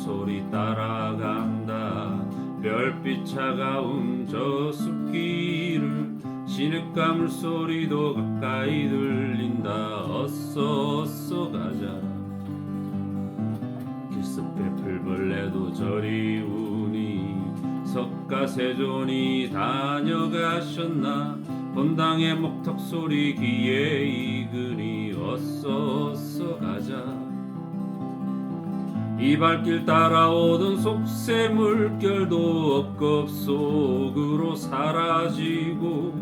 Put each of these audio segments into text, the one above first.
소리 따라간다. 별빛 차가운 저 숲길을 진흙가 물소리도 가까이 들린다. 어서 어서 가자. 길숲에 풀벌레도 저리 우니 석가세존이 다녀가셨나? 본당의 목탁 소리 귀에 이 발길 따라오던 속새 물결도 엇겁 속으로 사라지고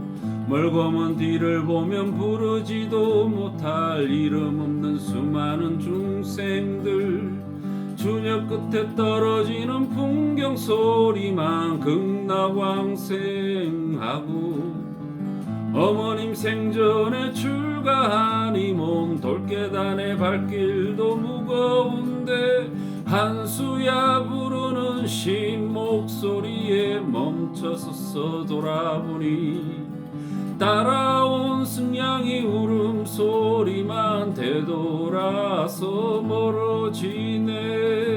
멀고 먼 뒤를 보면 부르지도 못할 이름 없는 수많은 중생들. 주녀 끝에 떨어지는 풍경 소리만 극락왕생하고 어머님 생전에 출가한 이몸 돌계단의 발길도 무거운데 한수야 부르는 신 목소리에 멈춰서서 돌아보니 따라온 승냥이 울음소리만 되돌아서 멀어지네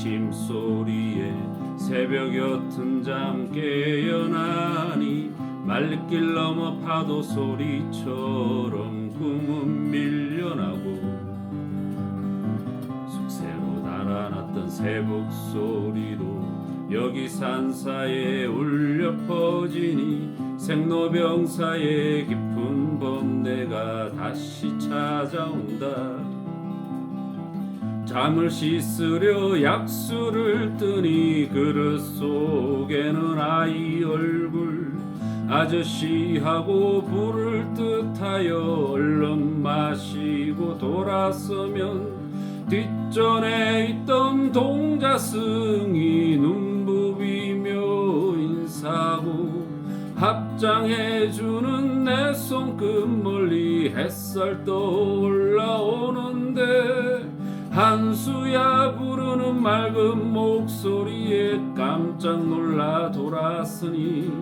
많은 기침 소리에 새벽 옅은 잠 깨어나니 말길 넘어 파도 소리처럼 꿈은 밀려나고 숙세로 달아났던 새북 소리도 여기 산사에 울려 퍼지니 생로병사의 깊은 번뇌가 다시 찾아온다 잠을 씻으려 약수를 뜨니 그릇 속에는 아이 얼굴 아저씨하고 부를 듯하여 얼른 마시고 돌아서면 뒷전에 있던 동자승이 눈부비며 인사하고 합장해주는 내 손끝 멀리 햇살 떠올라오는데 한수야 부르는 맑은 목소리에 깜짝 놀라 돌았으니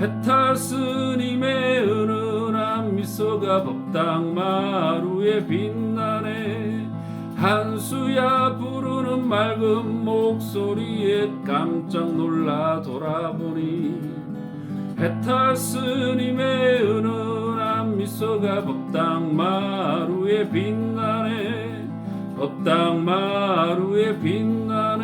해탈 스님의 은은한 미소가 법당 마루에 빛나네. 한수야 부르는 맑은 목소리에 깜짝 놀라 돌아보니 해탈 스님의 은은한 미소가 법당 마루에 빛나네 법당 마루에 빛나네